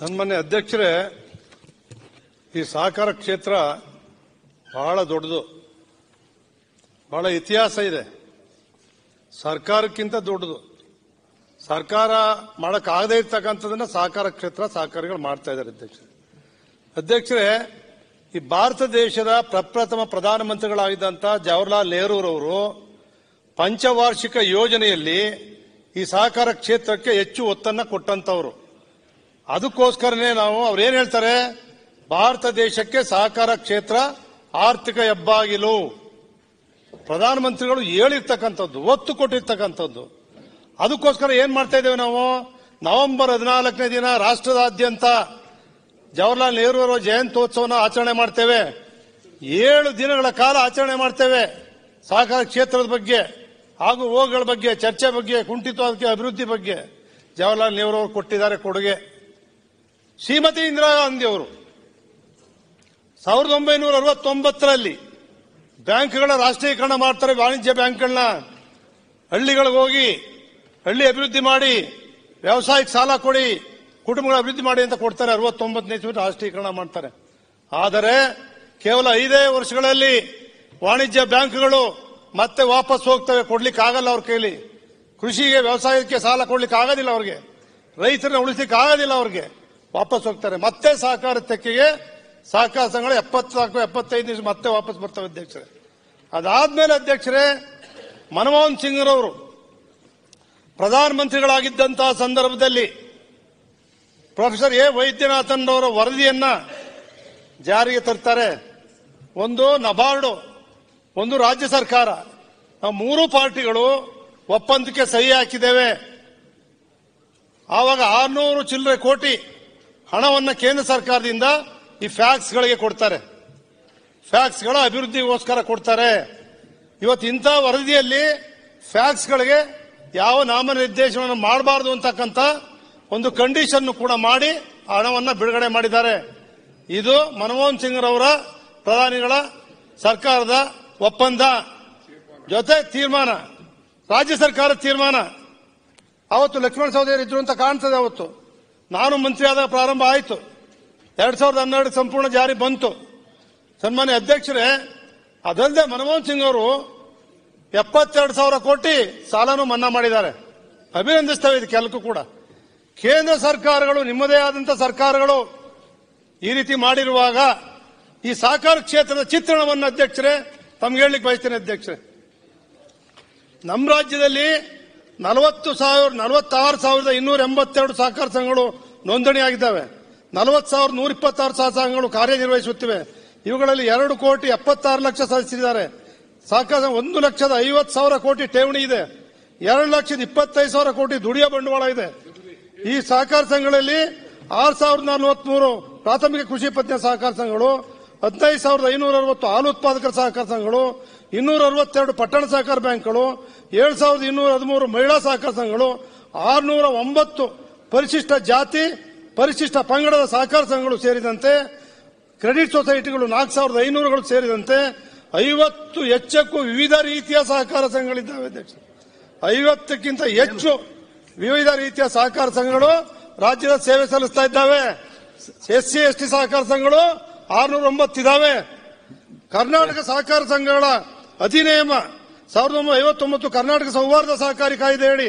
ಸನ್ಮಾನ್ಯ ಅಧ್ಯಕ್ಷರೇ, ಈ ಸಹಕಾರ ಕ್ಷೇತ್ರ ಬಹಳ ದೊಡ್ಡದು. ಬಹಳ ಇತಿಹಾಸ ಇದೆ. ಸರ್ಕಾರಕ್ಕಿಂತ ದೊಡ್ಡದು. ಸರ್ಕಾರ ಮಾಡಕ್ಕಾಗದೇ ಇರ್ತಕ್ಕಂಥದ್ದನ್ನು ಸಹಕಾರ ಕ್ಷೇತ್ರ ಸಹಕಾರಿಗಳು ಮಾಡ್ತಾ ಇದ್ದಾರೆ ಅಧ್ಯಕ್ಷರೇ. ಅಧ್ಯಕ್ಷರೇ, ಈ ಭಾರತ ದೇಶದ ಪ್ರಪ್ರಥಮ ಪ್ರಧಾನಮಂತ್ರಿಗಳಾಗಿದ್ದಂಥ ಜವಾಹರ್ಲಾಲ್ ನೆಹರೂರವರು ಪಂಚವಾರ್ಷಿಕ ಯೋಜನೆಯಲ್ಲಿ ಈ ಸಹಕಾರ ಕ್ಷೇತ್ರಕ್ಕೆ ಹೆಚ್ಚು ಒತ್ತನ್ನ ಕೊಟ್ಟಂತವರು ಅದಕ್ಕೋಸ್ಕರನೇ ನಾವು ಅವ್ರು ಏನ್ ಹೇಳ್ತಾರೆ? ಭಾರತ ದೇಶಕ್ಕೆ ಸಹಕಾರ ಕ್ಷೇತ್ರ ಆರ್ಥಿಕ ಹೆಬ್ಬಾಗಿಲು. ಪ್ರಧಾನಮಂತ್ರಿಗಳು ಹೇಳಿರ್ತಕ್ಕಂಥದ್ದು, ಒತ್ತು ಕೊಟ್ಟಿರ್ತಕ್ಕಂಥದ್ದು. ಅದಕ್ಕೋಸ್ಕರ ಏನ್ ಮಾಡ್ತಾ ಇದ್ದೇವೆ ನಾವು? ನವೆಂಬರ್ ಹದಿನಾಲ್ಕನೇ ದಿನ ರಾಷ್ಟ್ರದಾದ್ಯಂತ ಜವಾಹರ್ಲಾಲ್ ನೆಹರು ಅವರ ಜಯಂತ್ಯೋತ್ಸವನ ಆಚರಣೆ ಮಾಡ್ತೇವೆ. ಏಳು ದಿನಗಳ ಕಾಲ ಆಚರಣೆ ಮಾಡ್ತೇವೆ ಸಹಕಾರ ಕ್ಷೇತ್ರದ ಬಗ್ಗೆ, ಹಾಗೂ ಹೋಗಳ ಬಗ್ಗೆ, ಚರ್ಚೆ ಬಗ್ಗೆ, ಕುಂಠಿತವಾದ ಅಭಿವೃದ್ಧಿ ಬಗ್ಗೆ. ಜವಾಹರ್ಲಾಲ್ ನೆಹರು ಅವರು ಕೊಟ್ಟಿದ್ದಾರೆ ಕೊಡುಗೆ. ಶ್ರೀಮತಿ ಇಂದಿರಾ ಗಾಂಧಿ ಅವರು ಸಾವಿರದ ಒಂಬೈನೂರ ಅರವತ್ತೊಂಬತ್ತರಲ್ಲಿ ಬ್ಯಾಂಕ್ಗಳ ರಾಷ್ಟ್ರೀಕರಣ ಮಾಡ್ತಾರೆ, ವಾಣಿಜ್ಯ ಬ್ಯಾಂಕ್ಗಳನ್ನ. ಹಳ್ಳಿಗಳಿಗೆ ಹೋಗಿ ಹಳ್ಳಿ ಅಭಿವೃದ್ಧಿ ಮಾಡಿ, ವ್ಯವಸಾಯಕ್ಕೆ ಸಾಲ ಕೊಡಿ, ಕುಟುಂಬಗಳ ಅಭಿವೃದ್ಧಿ ಮಾಡಿ ಅಂತ ಕೊಡ್ತಾರೆ. ಅರವತ್ತೊಂಬತ್ತನೇ ಇಸ್ವಿ ರಾಷ್ಟ್ರೀಕರಣ ಮಾಡ್ತಾರೆ. ಆದರೆ ಕೇವಲ ಐದೇ ವರ್ಷಗಳಲ್ಲಿ ವಾಣಿಜ್ಯ ಬ್ಯಾಂಕ್ಗಳು ಮತ್ತೆ ವಾಪಸ್ ಹೋಗ್ತವೆ, ಕೊಡ್ಲಿಕ್ಕೆ ಆಗಲ್ಲ ಅವ್ರ ಕೈಲಿ. ಕೃಷಿಗೆ, ವ್ಯವಸಾಯಕ್ಕೆ ಸಾಲ ಕೊಡ್ಲಿಕ್ಕೆ ಆಗೋದಿಲ್ಲ ಅವ್ರಿಗೆ. ರೈತರನ್ನ ಉಳಿಸ್ಲಿಕ್ಕೆ ಆಗೋದಿಲ್ಲ ಅವ್ರಿಗೆ. ವಾಪಸ್ ಹೋಗ್ತಾರೆ. ಮತ್ತೆ ಸಹಕಾರ ತೆಕ್ಕೆಗೆ ಸಹಕಾರ ಸಂಘಗಳು ಎಪ್ಪತ್ನಾಲ್ಕು ಎಪ್ಪತ್ತೈದು ದಿವಸ ಮತ್ತೆ ವಾಪಸ್ ಬರ್ತವೆ ಅಧ್ಯಕ್ಷರೇ. ಅದಾದ್ಮೇಲೆ ಅಧ್ಯಕ್ಷರೇ, ಮನಮೋಹನ್ ಸಿಂಗ್ರವರು ಪ್ರಧಾನಮಂತ್ರಿಗಳಾಗಿದ್ದಂತಹ ಸಂದರ್ಭದಲ್ಲಿ ಪ್ರೊಫೆಸರ್ ಎ ವೈದ್ಯನಾಥನ್ ಅವರ ವರದಿಯನ್ನ ಜಾರಿಗೆ ತರ್ತಾರೆ. ಒಂದು ನಬಾರ್ಡು, ಒಂದು ರಾಜ್ಯ ಸರ್ಕಾರ. ನಾವು ಮೂರು ಪಾರ್ಟಿಗಳು ಒಪ್ಪಂದಕ್ಕೆ ಸಹಿ ಹಾಕಿದ್ದೇವೆ. ಆವಾಗ ಆರ್ನೂರು ಚಿಲ್ಲರೆ ಕೋಟಿ ಹಣವನ್ನು ಕೇಂದ್ರ ಸರ್ಕಾರದಿಂದ ಈ ಫ್ಯಾಕ್ಸ್ಗಳಿಗೆ ಕೊಡ್ತಾರೆ. ಫ್ಯಾಕ್ಸ್ಗಳ ಅಭಿವೃದ್ಧಿಗೋಸ್ಕರ ಕೊಡ್ತಾರೆ. ಇವತ್ತು ಇಂಥ ವರದಿಯಲ್ಲಿ ಫ್ಯಾಕ್ಸ್ಗಳಿಗೆ ಯಾವ ನಾಮನಿರ್ದೇಶನವನ್ನು ಮಾಡಬಾರದು ಅಂತಕ್ಕಂಥ ಒಂದು ಕಂಡೀಷನ್ ಕೂಡ ಮಾಡಿ ಹಣವನ್ನು ಬಿಡುಗಡೆ ಮಾಡಿದ್ದಾರೆ. ಇದು ಮನಮೋಹನ್ ಸಿಂಗ್ ರವರ ಪ್ರಧಾನಿಗಳ ಸರ್ಕಾರದ ಒಪ್ಪಂದ. ಜೊತೆ ತೀರ್ಮಾನ. ರಾಜ್ಯ ಸರ್ಕಾರದ ತೀರ್ಮಾನ. ಅವತ್ತು ಲಕ್ಷ್ಮಣ ಸಹೋದರಿ ಇದ್ರು ಅಂತ ಕಾಣ್ತದೆ ಅವತ್ತು. ನಾನು ಮಂತ್ರಿ ಆದಾಗ ಪ್ರಾರಂಭ ಆಯಿತು. ಎರಡ್ ಸಾವಿರದ ಹನ್ನೆರಡು ಸಂಪೂರ್ಣ ಜಾರಿ ಬಂತು. ಸನ್ಮಾನ್ಯ ಅಧ್ಯಕ್ಷರೇ, ಅದಲ್ಲದೆ ಮನಮೋಹನ್ ಸಿಂಗ್ ಅವರು ಎಪ್ಪತ್ತೆರಡು ಸಾವಿರ ಕೋಟಿ ಸಾಲನೂ ಮನ್ನಾ ಮಾಡಿದ್ದಾರೆ. ಅಭಿನಂದಿಸ್ತೇವೆ ಇದಕ್ಕೆಲ್ಲಕ್ಕೂ ಕೂಡ. ಕೇಂದ್ರ ಸರ್ಕಾರಗಳು, ನಿಮ್ಮದೇ ಆದಂತ ಸರ್ಕಾರಗಳು ಈ ರೀತಿ ಮಾಡಿರುವಾಗ ಈ ಸಹಕಾರ ಕ್ಷೇತ್ರದ ಚಿತ್ರಣವನ್ನು ಅಧ್ಯಕ್ಷರೇ, ತಮ್ಗೆ ಹೇಳಲಿಕ್ಕೆ ಬಯಸ್ತೇನೆ ಅಧ್ಯಕ್ಷರೇ. ನಮ್ಮ ರಾಜ್ಯದಲ್ಲಿ ನಲವತ್ತು ಸಾವಿರ, ನಲವತ್ತಾರು ಸಾವಿರದ ಇನ್ನೂರ ಎಂಬತ್ತೆರಡು ಸಹಕಾರ ಸಂಘಗಳು ನೋಂದಣಿಯಾಗಿದ್ದಾವೆ. ನಲವತ್ತು ಸಾವಿರದ ನೂರ ಇಪ್ಪತ್ತಾರು ಸಹ ಸಂಘಗಳು ಕಾರ್ಯನಿರ್ವಹಿಸುತ್ತಿವೆ. ಇವುಗಳಲ್ಲಿ ಎರಡು ಕೋಟಿ ಎಪ್ಪತ್ತಾರು ಲಕ್ಷ ಸದಸ್ಯರಿದ್ದಾರೆ. ಸಹಕಾರ ಒಂದು ಲಕ್ಷದ ಐವತ್ತು ಸಾವಿರ ಕೋಟಿ ಠೇವಣಿ ಇದೆ. ಎರಡು ಲಕ್ಷದ ಇಪ್ಪತ್ತೈದು ಸಾವಿರ ಕೋಟಿ ದುಡಿಯ ಬಂಡವಾಳ ಇದೆ. ಈ ಸಹಕಾರ ಸಂಘಗಳಲ್ಲಿ ಆರು ಸಾವಿರದ ನಲವತ್ಮೂರು ಪ್ರಾಥಮಿಕ ಕೃಷಿ ಪತ್ತಿನ ಸಹಕಾರ ಸಂಘಗಳು, ಹದಿನೈದು ಸಾವಿರದ ಐನೂರ ಅರವತ್ತು ಹಾಲು ಉತ್ಪಾದಕರ ಸಹಕಾರ ಸಂಘಗಳು ಇನ್ನೂರ ಅರವತ್ತೆರಡು ಪಟ್ಟಣ ಸಹಕಾರ ಬ್ಯಾಂಕ್ಗಳು ಏಳು ಸಾವಿರದ ಇನ್ನೂರ ಹದಿಮೂರು ಮಹಿಳಾ ಸಹಕಾರ ಸಂಘಗಳು, ಆರುನೂರ ಒಂಬತ್ತು ಪರಿಶಿಷ್ಟ ಜಾತಿ, ಪರಿಶಿಷ್ಟ ಪಂಗಡದ ಸಹಕಾರ ಸಂಘಗಳು ಸೇರಿದಂತೆ, ಕ್ರೆಡಿಟ್ ಸೊಸೈಟಿಗಳು ನಾಲ್ಕು ಸಾವಿರದ ಐನೂರುಗಳು ಸೇರಿದಂತೆ, ಐವತ್ತು ಹೆಚ್ಚಕ್ಕೂ ವಿವಿಧ ರೀತಿಯ ಸಹಕಾರ ಸಂಘಗಳಿದ್ದಾವೆ ಅಧ್ಯಕ್ಷ. ಐವತ್ತಕ್ಕಿಂತ ಹೆಚ್ಚು ವಿವಿಧ ರೀತಿಯ ಸಹಕಾರ ಸಂಘಗಳು ರಾಜ್ಯದ ಸೇವೆ ಸಲ್ಲಿಸ್ತಾ ಇದ್ದಾವೆ. ಎಸ್ ಸಿ, ಎಸ್ ಟಿ ಸಹಕಾರ ಸಂಘಗಳು ಆರ್ನೂರ ಒಂಬತ್ತಿದ್ದಾವೆ ಕರ್ನಾಟಕ ಸಹಕಾರ ಸಂಘಗಳ ಅಧಿನಿಯಮ ಸಾವಿರದ ಒಂಬೈನೂರ ಐವತ್ತೊಂಬತ್ತು ಕರ್ನಾಟಕ ಸೌಹಾರ್ದ ಸಹಕಾರಿ ಕಾಯ್ದೆಯಡಿ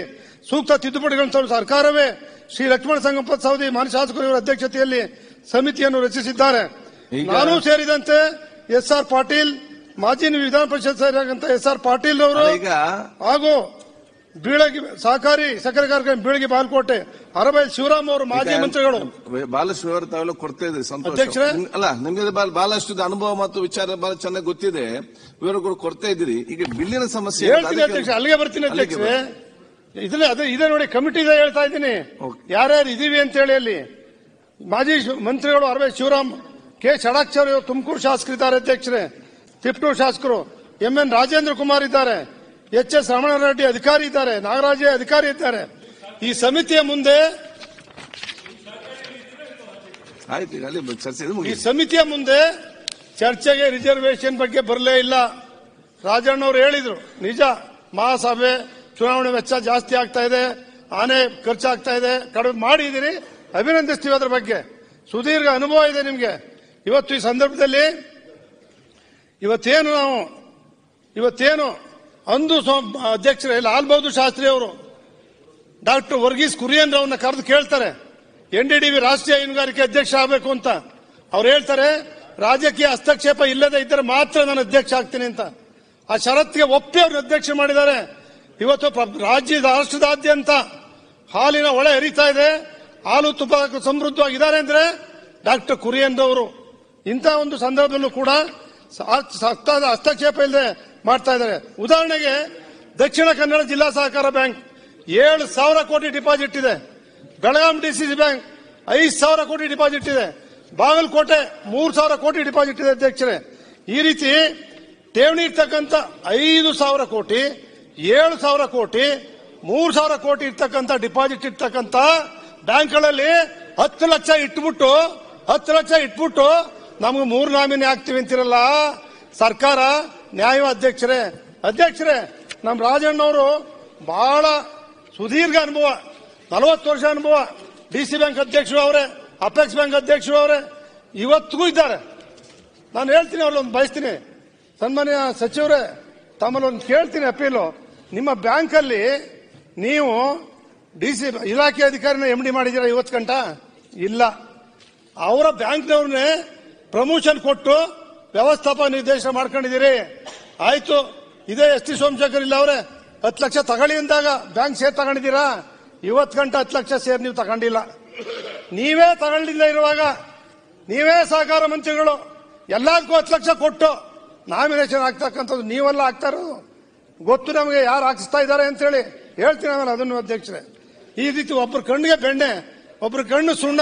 ಸೂಕ್ತ ತಿದ್ದುಪಡಿಗಳನ್ನು ಸರ್ಕಾರವೇ ಶ್ರೀ ಲಕ್ಷ್ಮಣ ಸಂಗಪ್ಪ ಸೌದಿ ಮಾನ್ಯ ಶಾಸಕರು ಇವರ ಅಧ್ಯಕ್ಷತೆಯಲ್ಲಿ ಸಮಿತಿಯನ್ನು ರಚಿಸಿದ್ದಾರೆ. ನಾನು ಸೇರಿದಂತೆ ಎಸ್ ಆರ್ ಪಾಟೀಲ್ ಮಾಜಿ ವಿಧಾನ ಪರಿಷತ್ ಸೇರಿದಂತ ಎಸ್ ಆರ್ ಪಾಟೀಲ್ ಅವರು ಹಾಗೂ ಬೀಳಗಿ ಸಹಕಾರಿ ಸಕ್ಕರೆ ಕಾರ್ಖಾನೆ ಬೀಳಗಿ ಬಾಲ್ಕೋಟೆ ಅರಬೈ ಶಿವರಾಮ್ ಅವರು ಮಾಜಿ ಮಂತ್ರಿಗಳು. ಬಹಳಷ್ಟು ವಿವರ ತಾವೆಲ್ಲ ಕೊಡ್ತಾ ಇದ್ರಿ ಸಂತೋಷ. ಅಧ್ಯಕ್ಷರೇ? ಅಲ್ಲ ನಿಮಗೆ ಬಹಳ- ಬಹಳಷ್ಟು ಅನುಭವ ಮತ್ತು ವಿಚಾರ ಬಹಳ ಚೆನ್ನಾಗಿ ಗೊತ್ತಿದೆ. ವಿವರಗಳು ಕೊಡ್ತಾ ಇದ್ದೀರಿ. ಈಗ ಬಿಲ್ಲಿನ ಸಮಸ್ಯೆ ಹೇಳ್ತೀನಿ ಅಧ್ಯಕ್ಷ ಅಲ್ಲಿಗೆ ಬರ್ತೀನಿ ಅಧ್ಯಕ್ಷ ಅಧ್ಯಕ್ಷರೇ. ಇದ್ರೆ ಅದೇ ಇದೆ ನೋಡಿ ಕಮಿಟಿ ಹೇಳ್ತಾ ಇದ್ದೀನಿ. ಯಾರ್ಯಾರು ಇದೀವಿ ಅಂತ ಹೇಳಿ ಅಲ್ಲಿ. ಮಾಜಿ ಮಂತ್ರಿಗಳು ಅರವೈ ಶಿವರಾಮ್ ಕೆ ಷಡಾಕ್ಷರ್ ಇವರು ತುಮಕೂರು ಶಾಸಕರಿದ್ದಾರೆ ಅಧ್ಯಕ್ಷರೇ. ತಿಪ್ಟೂರು ಶಾಸಕರು. ಎಂ ಎನ್ ರಾಜೇಂದ್ರ ಕುಮಾರ್ ಇದ್ದಾರೆ. ಎಚ್ ಎಸ್ ರಮಣಾರೆಡ್ಡಿ ಅಧಿಕಾರಿ ಇದ್ದಾರೆ ನಾಗರಾಜ ಅಧಿಕಾರಿ ಇದ್ದಾರೆ. ಈ ಸಮಿತಿಯ ಮುಂದೆ ಈ ಸಮಿತಿಯ ಮುಂದೆ ಚರ್ಚೆಗೆ ರಿಸರ್ವೇಶನ್ ಬಗ್ಗೆ ಬರಲೇ ಇಲ್ಲ. ರಾಜಣ್ಣ ಅವರು ಹೇಳಿದ್ರು ನಿಜ ಮಹಾಸಭೆ ಚುನಾವಣೆ ವೆಚ್ಚ ಜಾಸ್ತಿ ಆಗ್ತಾ ಇದೆ ಆನೆ ಖರ್ಚಾಗ್ತಾ ಇದೆ ಕಡಿಮೆ ಮಾಡಿದಿರಿ ಅಭಿನಂದಿಸ್ತೀವಿ ಅದ್ರ ಬಗ್ಗೆ. ಸುದೀರ್ಘ ಅನುಭವ ಇದೆ ನಿಮಗೆ. ಇವತ್ತು ಈ ಸಂದರ್ಭದಲ್ಲಿ ಇವತ್ತೇನು ನಾವು ಇವತ್ತೇನು ಅಂದು ಅಧ್ಯಕ್ಷರು ಲಾಲ್ ಬಹದ್ದೂರ್ ಶಾಸ್ತ್ರಿ ಅವರು, ಡಾಕ್ಟರ್ ವರ್ಗೀಸ್ ಕುರಿಯನ್ ಅವನ್ನ ಕರೆದು ಕೇಳ್ತಾರೆ. ಎನ್ ಡಿ ವಿ ರಾಷ್ಟ್ರೀಯ ಹೈನುಗಾರಿಕೆ ಅಧ್ಯಕ್ಷ ಆಗಬೇಕು ಅಂತ. ಅವ್ರು ಹೇಳ್ತಾರೆ, ರಾಜಕೀಯ ಹಸ್ತಕ್ಷೇಪ ಇಲ್ಲದೆ ಇದ್ದರೆ ಮಾತ್ರ ನಾನು ಅಧ್ಯಕ್ಷ ಆಗ್ತೀನಿ ಅಂತ. ಆ ಷರತ್ತಿಗೆ ಒಪ್ಪಿ ಅವರು ಅಧ್ಯಕ್ಷ ಮಾಡಿದ್ದಾರೆ. ಇವತ್ತು ರಾಜ್ಯದ ರಾಷ್ಟ್ರದಾದ್ಯಂತ ಹಾಲಿನ ಒಳೆ ಹರಿತಾ ಇದೆ. ಹಾಲು ತುಪ್ಪ ಸಮೃದ್ಧವಾಗಿದ್ದಾರೆ ಅಂದ್ರೆ ಡಾಕ್ಟರ್ ಕುರಿಯನ್ ಅವರು. ಇಂಥ ಒಂದು ಸಂದರ್ಭದಲ್ಲೂ ಕೂಡ ಹಸ್ತಕ್ಷೇಪ ಇಲ್ಲದೆ ಮಾಡ್ತಾ ಇದ್ದಾರೆ. ಉದಾಹರಣೆಗೆ ದಕ್ಷಿಣ ಕನ್ನಡ ಜಿಲ್ಲಾ ಸಹಕಾರ ಬ್ಯಾಂಕ್ ಏಳು ಸಾವಿರ ಕೋಟಿ ಡಿಪಾಸಿಟ್ ಇದೆ. ಬೆಳಗಾಂ ಡಿಸಿಸಿ ಬ್ಯಾಂಕ್ ಐದು ಸಾವಿರ ಕೋಟಿ ಡಿಪಾಸಿಟ್ ಇದೆ. ಬಾಗಲಕೋಟೆ ಮೂರು ಸಾವಿರ ಕೋಟಿ ಡಿಪಾಸಿಟ್ ಇದೆ ಅಧ್ಯಕ್ಷರೇ. ಈ ರೀತಿ ಠೇವಣಿ ಇರ್ತಕ್ಕಂಥ ಐದು ಸಾವಿರ ಕೋಟಿ, ಏಳು ಸಾವಿರ ಕೋಟಿ, ಮೂರು ಸಾವಿರ ಕೋಟಿ ಇರ್ತಕ್ಕಂಥ ಡಿಪಾಸಿಟ್ ಇರ್ತಕ್ಕಂಥ ಬ್ಯಾಂಕ್ಗಳಲ್ಲಿ ಹತ್ತು ಲಕ್ಷ ಇಟ್ಬಿಟ್ಟು, ಹತ್ತು ಲಕ್ಷ ಇಟ್ಬಿಟ್ಟು ನಮ್ಗೆ ಮೂರು ನಾಮಿನಿ ಆಗ್ತೀವಿ ಅಂತಿರಲ್ಲ. ಸರ್ಕಾರ ನ್ಯಾಯ ಅಧ್ಯಕ್ಷರೇ ಅಧ್ಯಕ್ಷರೇ ನಮ್ಮ ರಾಜಣ್ಣವರು ಬಹಳ ಸುದೀರ್ಘ ಅನುಭವ, ನಲವತ್ತು ವರ್ಷ ಅನುಭವ, ಡಿ ಸಿ ಬ್ಯಾಂಕ್ ಅಧ್ಯಕ್ಷರು ಅವರೇ, ಅಪೆಕ್ಸ್ ಬ್ಯಾಂಕ್ ಅಧ್ಯಕ್ಷರು ಅವರೇ, ಇವತ್ತಿಗೂ ಇದ್ದಾರೆ. ನಾನು ಹೇಳ್ತೀನಿ ಅವ್ರಲ್ಲೊಂದು ಬಯಸ್ತೀನಿ. ಸನ್ಮಾನ್ಯ ಸಚಿವರೇ ತಮ್ಮಲ್ಲಿ ಒಂದು ಕೇಳ್ತೀನಿ ಅಪೀಲು. ನಿಮ್ಮ ಬ್ಯಾಂಕಲ್ಲಿ ನೀವು ಡಿ ಸಿ ಇಲಾಖೆ ಅಧಿಕಾರಿನ ಎಂ ಡಿ ಮಾಡಿದೀರ ಇವತ್ತು ಗಂಟ? ಇಲ್ಲ. ಅವರ ಬ್ಯಾಂಕ್ನವ್ರನ್ನೇ ಪ್ರಮೋಷನ್ ಕೊಟ್ಟು ವ್ಯವಸ್ಥಾಪಕ ನಿರ್ದೇಶನ ಮಾಡ್ಕೊಂಡಿದ್ದೀರಿ. ಆಯ್ತು, ಇದೇ ಎಸ್ ಟಿ ಸೋಮಶೇಖರ್ ಇಲ್ಲ ಅವರೇ. ಹತ್ತು ಲಕ್ಷ ತಗೊಳ್ಳಿ ಅಂದಾಗ ಬ್ಯಾಂಕ್ ಶೇರ್ ತಗೊಂಡಿದ್ದೀರಾ? ಇವತ್ತು ಗಂಟೆ ಹತ್ತು ಲಕ್ಷ ಶೇರ್ ನೀವು ತಗೊಂಡಿಲ್ಲ. ನೀವೇ ತಗೊಂಡಿಲ್ಲ ಇರುವಾಗ, ನೀವೇ ಸಹಕಾರ ಮಂತ್ರಿಗಳು ಎಲ್ಲದಕ್ಕೂ ಹತ್ತು ಲಕ್ಷ ಕೊಟ್ಟು ನಾಮಿನೇಷನ್ ಆಗ್ತಕ್ಕಂಥದ್ದು ನೀವೆಲ್ಲ ಆಗ್ತಾ ಇರೋದು. ಗೊತ್ತು ನಮಗೆ ಯಾರು ಹಾಕಿಸ್ತಾ ಇದ್ದಾರೆ ಅಂತೇಳಿ ಹೇಳ್ತೀನಿ ಆಮೇಲೆ ಅದನ್ನು ಅಧ್ಯಕ್ಷರೇ. ಈ ರೀತಿ ಒಬ್ಬರ ಕಣ್ಣಿಗೆ ಬೆಣ್ಣೆ ಒಬ್ಬರ ಕಣ್ಣು ಸುಣ್ಣ